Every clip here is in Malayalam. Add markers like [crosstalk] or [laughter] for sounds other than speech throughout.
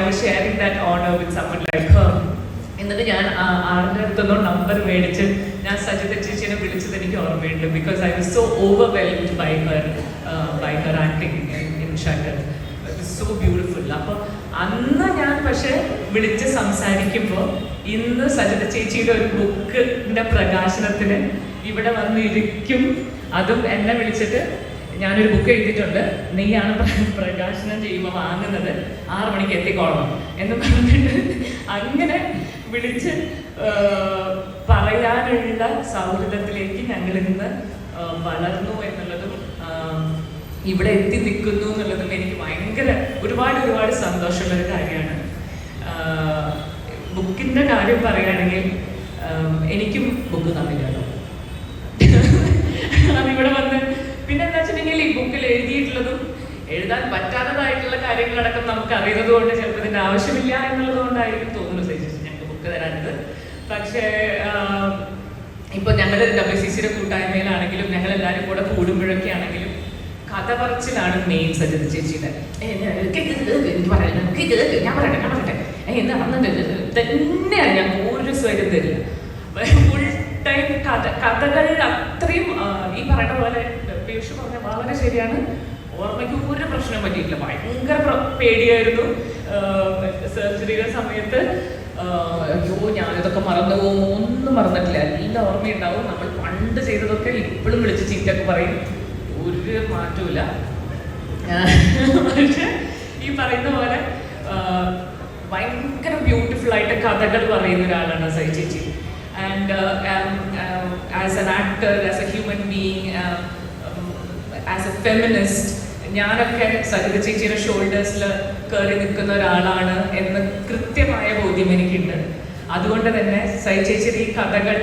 I was sharing that honour with someone like her എന്നിട്ട് ഞാൻ ആളുടെ അടുത്തൊന്നും നമ്പർ മേടിച്ച് ഞാൻ സജിത ചേച്ചിനെ വിളിച്ചത് എനിക്ക് ഓർമ്മയുണ്ട് because I was so overwhelmed by her by her acting in Shutter so beautiful അപ്പോൾ അന്ന് ഞാൻ പക്ഷെ വിളിച്ച് സംസാരിക്കുമ്പോൾ ഇന്ന് സജിത ചേച്ചിയുടെ ഒരു ബുക്കിന്റെ പ്രകാശനത്തിന് ഇവിടെ വന്ന് ഇരിക്കും അതും എന്നെ വിളിച്ചിട്ട് ഞാനൊരു ബുക്ക് എഴുതിയിട്ടുണ്ട്. നീയാണ് പ്ര- പ്രകാശനം ചെയ്യുമ്പോൾ വാങ്ങുന്നത്. ആറ് മണിക്ക് എത്തിക്കോളണം എന്ന് പറഞ്ഞിട്ട് അങ്ങനെ വിളിച്ച് പറയാനുള്ള സൗഹൃദത്തിലേക്ക് ഞങ്ങൾ ഇന്ന് വളർന്നു എന്നുള്ളതും ഇവിടെ എത്തി നിൽക്കുന്നു എന്നുള്ളതും എനിക്ക് ഭയങ്കര ഒരുപാട് ഒരുപാട് സന്തോഷമുള്ളൊരു കാര്യമാണ്. ബുക്കിന്റെ കാര്യം പറയുകയാണെങ്കിൽ എനിക്കും ബുക്ക് തന്നില്ല ബുക്കിൽ എഴുതിയിട്ടുള്ളതും എഴുതാൻ പറ്റാത്തതായിട്ടുള്ള കാര്യങ്ങളടക്കം നമുക്ക് അറിയുന്നത് കൊണ്ട് ചിലപ്പോൾ ഇതിന്റെ ആവശ്യമില്ല എന്നുള്ളത് കൊണ്ടായിരിക്കും തോന്നുന്നു സജസ്റ്റ് ഞങ്ങൾക്ക് ബുക്ക് തരാനത് പക്ഷേ ഇപ്പൊ ഞങ്ങളുടെ ഡബ്ല്യു സി സിയുടെ കൂട്ടായ്മയിലാണെങ്കിലും ഞങ്ങൾ എല്ലാവരും കൂടെ കൂടുമ്പോഴൊക്കെ ആണെങ്കിലും കഥ പറച്ചിലാണ് മെയിൻ സജിത് ചേച്ചിയുടെ ഞാൻ പറയട്ടെ ഞാൻ പറയട്ടെ. തന്നെയാണ് ഞാൻ ഒരു സ്വരം തരില്ല. ടൈം കഥ കഥകളിൽ അത്രയും ഈ പറയുന്ന പോലെ പീയൂഷ് പറഞ്ഞ വളരെ ശരിയാണ്. ഓർമ്മയ്ക്ക് ഒരു പ്രശ്നം പറ്റിയിട്ടില്ല. ഭയങ്കര പേടിയായിരുന്നു. സർജറിയുടെ സമയത്ത് അയ്യോ ഞാനിതൊക്കെ മറന്നു പോകുമോ ഒന്നും മറന്നിട്ടില്ല. എല്ലാം ഓർമ്മയുണ്ടാവും. നമ്മൾ പണ്ട് ചെയ്തതൊക്കെ ഇപ്പോഴും വിളിച്ച് ചീറ്റൊക്കെ പറയും. ഒരു മാറ്റമില്ല പക്ഷെ ഈ പറയുന്ന പോലെ ഭയങ്കര ബ്യൂട്ടിഫുൾ ആയിട്ട് കഥകൾ പറയുന്ന ഒരാളാണ് സൈ ചേച്ചി. And as an actor, as a human being, as a feminist ഞാനൊക്കെ സരിത ചേച്ചിയുടെ ഷോൾഡേഴ്സിൽ കയറി നിൽക്കുന്ന ഒരാളാണ് എന്ന് കൃത്യമായ ബോധ്യം എനിക്കുണ്ട്. അതുകൊണ്ട് തന്നെ സൈ ചേച്ചിയുടെ ഈ കഥകൾ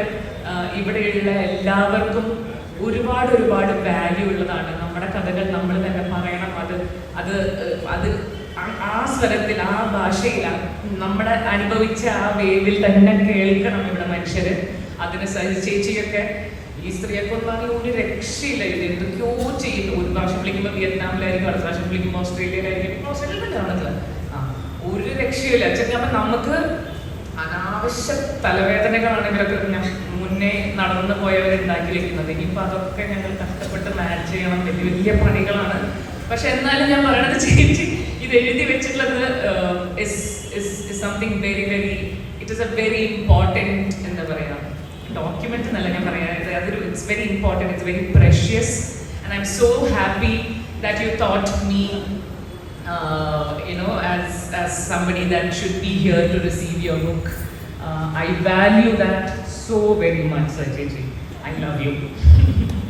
ഇവിടെയുള്ള എല്ലാവർക്കും ഒരുപാട് ഒരുപാട് വാല്യൂ ഉള്ളതാണ്. നമ്മുടെ കഥകൾ നമ്മൾ തന്നെ പറയണം. അത് അത് അത് ആ- സ്വരത്തിൽ ആ ഭാഷയിൽ ആ നമ്മുടെ അനുഭവിച്ച ആ വേവിൽ തന്നെ കേൾക്കണം ഇവിടെ മനുഷ്യര്. അതിന് സഹിച്ചേച്ചിയൊക്കെ ചേച്ചിയൊക്കെ ഈ സ്ത്രീയെ കൊണ്ടാണെങ്കിൽ ഒരു രക്ഷയില്ല ഇത്. എന്തൊക്കെയോ ചെയ്യുന്നു. ഒരു പ്രാവശ്യം വിളിക്കുമ്പോൾ വിയറ്റ്നാമിലായിരിക്കും അടുത്ത പ്രാവശ്യം വിളിക്കുമ്പോൾ ഓസ്ട്രേലിയയിലായിരിക്കും. ഓസ്ട്രേലിയ കാണുന്നത്? ആ ഒരു രക്ഷയില്ല ചെറിയ നമുക്ക് അനാവശ്യ തലവേദനകളാണ് ഇവരൊക്കെ മുന്നേ നടന്നു പോയവരുണ്ടാക്കി വെക്കുന്നത് ഇനിയിപ്പോൾ അതൊക്കെ ഞങ്ങൾ കഷ്ടപ്പെട്ട് മാനേജ് ചെയ്യണം. വലിയ വലിയ പണികളാണ്. പക്ഷെ എന്നാലും ഞാൻ പറയണത് ചേച്ചി ഇത് എഴുതി വെച്ചിട്ടുള്ളത് something very very it is a very important എന്താ പറയുക ഡോക്യുമെന്റ് എന്നല്ല ഞാൻ പറയാം ഇത് അതൊരു it's very important it's very precious and I am so happy that you thought me uh, you know, as, as somebody that should be here to receive your book. Uh, I value that so very much, Sajiji. [laughs]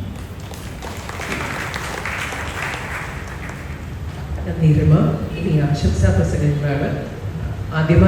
നീരമ. ഇനി ആശംസാ പ്രസംഗങ്ങളാണ്. ആദ്യമായി